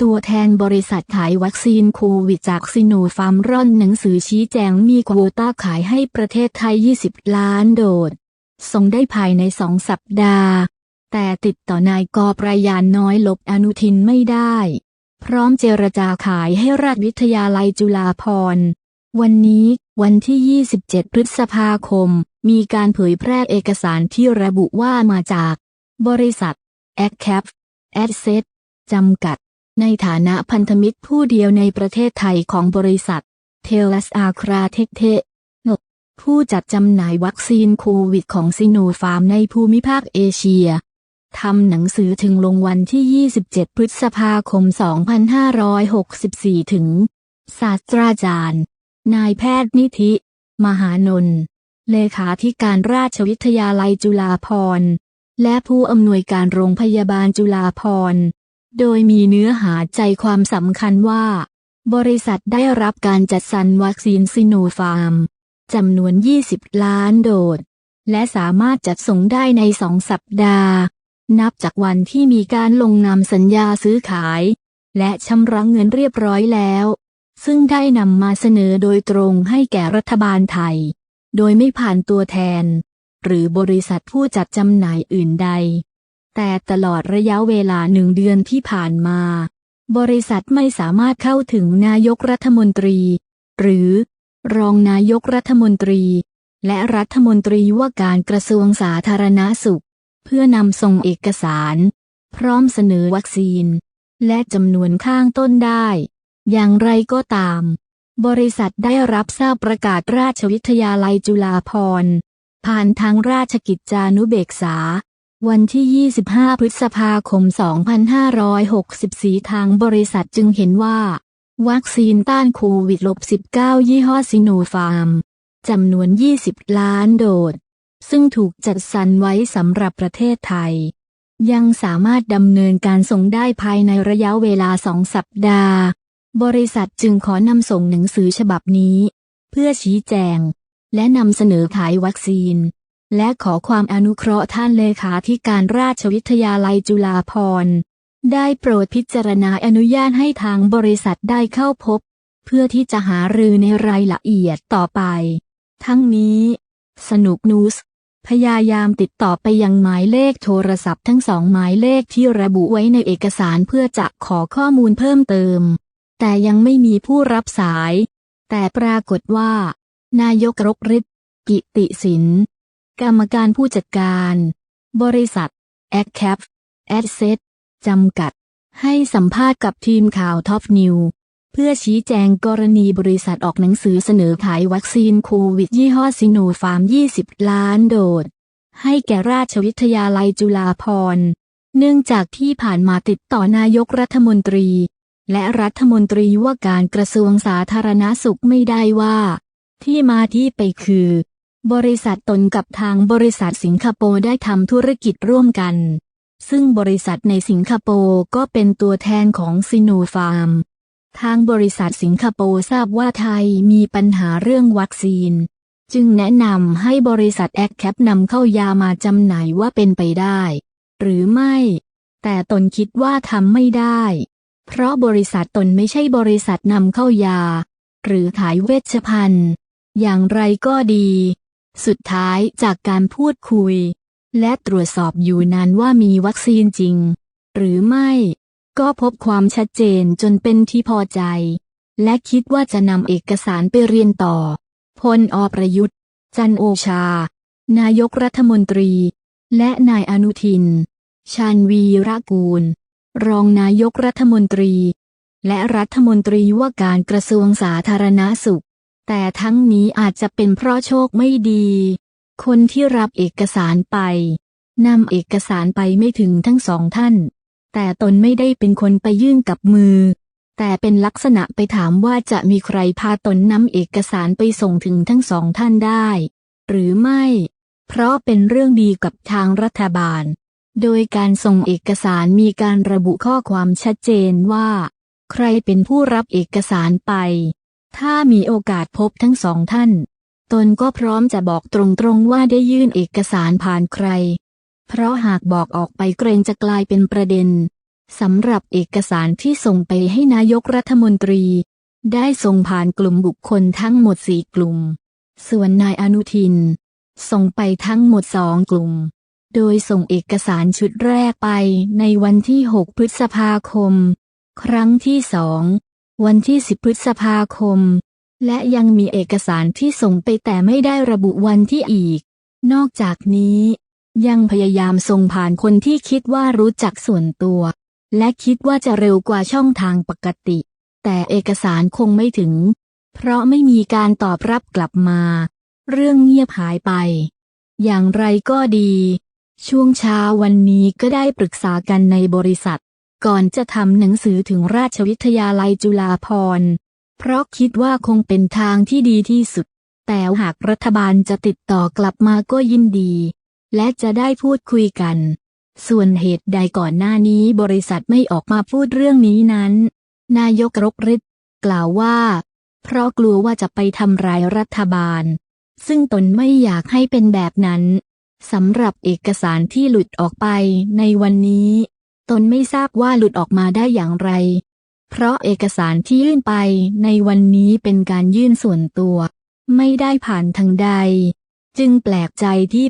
ตัวแทนบริษัทขายวัคซีนโควิดจากซิโนฟาร์มร่อนหนังสือชี้แจงมีโควต้าขายให้ประเทศไทย 20 ล้านโดสส่งได้ภายในสองสัปดาห์ แต่ติดต่อนายกอประยานน้อยลบอนุทินไม่ได้ พร้อมเจรจาขายให้ราชวิทยาลัยจุฬาภรณ์ วันนี้วันที่ 27 พฤษภาคม มีการเผยแพร่เอกสารที่ระบุว่ามาจาก บริษัท a c c a p Asset จำกัด ในฐานะพันธมิตรผู้เดียวในประเทศไทยของบริษัท เทลัสอาคราเทคเทผู้จัดจำหน่ายวัคซีนโควิดของซิโนฟาร์มในภูมิภาคเอเชียทำหนังสือถึงลงวันที่ 27 พฤษภาคม 2564 ถึง ศาสตราจารย์ นายแพทย์นิธิ มหานนท์เลขาธิการราชวิทยาลัยจุฬาภรณ์ และผู้อำนวยการโรงพยาบาลจุฬาภรณ์ โดยมีเนื้อหาใจความสำคัญว่า บริษัทได้รับการจัดสรรวัคซีนซิโนฟาร์มจำนวน 20 ล้านโดสและสามารถจัดส่งได้ในสองสัปดาห์ นับจากวันที่มีการลงนามสัญญาซื้อขาย และชำระเงินเรียบร้อยแล้ว ซึ่งได้นำมาเสนอโดยตรงให้แก่รัฐบาลไทย โดยไม่ผ่านตัวแทน หรือบริษัทผู้จัดจำหน่ายอื่นใด แต่ตลอดระยะเวลาหนึ่งเดือนที่ผ่านมา บริษัทไม่สามารถเข้าถึงนายกรัฐมนตรี หรือรองนายกรัฐมนตรี และรัฐมนตรีว่าการกระทรวงสาธารณาสุข เพื่อนำส่งเอกสาร พร้อมเสนอวัคซีน และจำนวนข้างต้นได้ อย่างไรก็ตาม บริษัทได้รับทราบประกาศราชวิทยาลัยจุฬาภรณ์ ผ่านทางราชกิจจานุเบกษา วันที่ 25 พฤษภาคม 2564 ทางบริษัทจึงเห็นว่า วัคซีนต้านโควิด -19 ยี่ห้อซิโนฟาร์มจำนวน 20 ล้านโดสซึ่งถูกจัดสรรไว้สำหรับประเทศไทย ยังสามารถดำเนินการส่งได้ภายในระยะเวลาสองสัปดาห์ บริษัทจึงขอนำส่งหนังสือฉบับนี้ เพื่อชี้แจง และนำเสนอขายวัคซีน และขอความอนุเคราะห์ท่านเลขาธิการราชวิทยาลัยจุฬาภรณ์ได้โปรดพิจารณาอนุญาตให้ทางบริษัทได้เข้าพบ เพื่อที่จะหารือในรายละเอียดต่อไป ทั้งนี้ สนุกนูส พยายามติดต่อไปยังหมายเลขโทรศัพท์ทั้งสองหมายเลขที่ระบุไว้ในเอกสารเพื่อจะขอข้อมูลเพิ่มเติม แต่ยังไม่มีผู้รับสาย แต่ปรากฏว่า นายกรกฤทธิ์กิติสิน กรรมการผู้จัดการ บริษัท a c c a p Asset จำกัด ให้สัมภาษณ์กับทีมข่าวท็อปนิวเพื่อชี้แจงกรณีบริษัทออกหนังสือเสนอขายวัคซีนโควิดยี่ห้อซิโนฟาร์ม 20 ล้านโดสให้แก่ราชวิทยาลัยจุฬาภรณ์ เนื่องจากที่ผ่านมาติดต่อนายกรัฐมนตรี และรัฐมนตรีว่าการกระทรวงสาธารณาสุขไม่ได้ว่า ที่มาที่ไปคือ บริษัทตนกับทางบริษัทสิงคโปร์ได้ทำธุรกิจร่วมกัน ซึ่งบริษัทในสิงคโปร์ก็เป็นตัวแทนของซิโนฟาร์ม ทางบริษัทสิงคโปร์ทราบว่าไทยมีปัญหาเรื่องวัคซีน จึงแนะนำให้บริษัทแอคแคปนำเข้ายามาจำหน่ายว่าเป็นไปได้ หรือไม่ แต่ตนคิดว่าทำไม่ได้ เพราะบริษัทตนไม่ใช่บริษัทนำเข้ายา หรือขายเวชภัณฑ์ อย่างไรก็ดี สุดท้ายจากการพูดคุย และตรวจสอบอยู่นานว่ามีวัคซีนจริง หรือไม่ ก็พบความชัดเจนจนเป็นที่พอใจ และคิดว่าจะนำเอกสารไปเรียนต่อ พลอประยุทธ์ จันโอชา นายกรัฐมนตรี และนายอนุทิน ชาญวีระกูล รองนายกรัฐมนตรี และรัฐมนตรีว่าการกระทรวงสาธารณาสุข แต่ทั้งนี้อาจจะเป็นเพราะโชคไม่ดี คนที่รับเอกสารไปนำเอกสารไปไม่ถึงทั้งสองท่าน แต่ตนไม่ได้เป็นคนไปยื่นกับมือ แต่เป็นลักษณะไปถามว่าจะมีใครพาตนนำเอกสารไปส่งถึงทั้งสองท่านได้ หรือไม่ เพราะเป็นเรื่องดีกับทางรัฐบาล โดยการส่งเอกสารมีการระบุข้อความชัดเจนว่า ใครเป็นผู้รับเอกสารไป ถ้ามีโอกาสพบทั้งสองท่าน ตนก็พร้อมจะบอกตรงๆว่าได้ยื่นเอกสารผ่านใคร เพราะหากบอกออกไปเกรงจะกลายเป็นประเด็นสำหรับเอกสารที่ส่งไปให้นายกรัฐมนตรี ได้ส่งผ่านกลุ่มบุคคลทั้งหมดสี่กลุ่ม ส่วนนายอนุทิน ส่งไปทั้งหมดสองกลุ่ม โดยส่งเอกสารชุดแรกไปในวันที่ 6 พฤษภาคม ครั้งที่สอง วันที่ 10 พฤษภาคม และยังมีเอกสารที่ส่งไปแต่ไม่ได้ระบุวันที่อีก นอกจากนี้ ยังพยายามส่งผ่านคนที่คิดว่ารู้จักส่วนตัว และคิดว่าจะเร็วกว่าช่องทางปกติ แต่เอกสารคงไม่ถึง เพราะไม่มีการตอบรับกลับมา เรื่องเงียบหายไป อย่างไรก็ดีช่วงเช้าวันนี้ก็ได้ปรึกษากันในบริษัท ก่อนจะทำหนังสือถึงราชวิทยาลัยจุฬาภรณ์ เพราะคิดว่าคงเป็นทางที่ดีที่สุด แต่หากรัฐบาลจะติดต่อกลับมาก็ยินดี และจะได้พูดคุยกัน ส่วนเหตุใดก่อนหน้านี้บริษัทไม่ออกมาพูดเรื่องนี้นั้น นายกรบฤทธิ์กล่าวว่า เพราะกลัวว่าจะไปทำร้ายรัฐบาล ซึ่งตนไม่อยากให้เป็นแบบนั้นสำหรับเอกสารที่หลุดออกไปในวันนี้ ตนไม่ทราบว่าหลุดออกมาได้อย่างไร เพราะเอกสารที่ยื่นไปในวันนี้เป็นการยื่นส่วนตัว ไม่ได้ผ่านทางใด จึงแปลกใจที่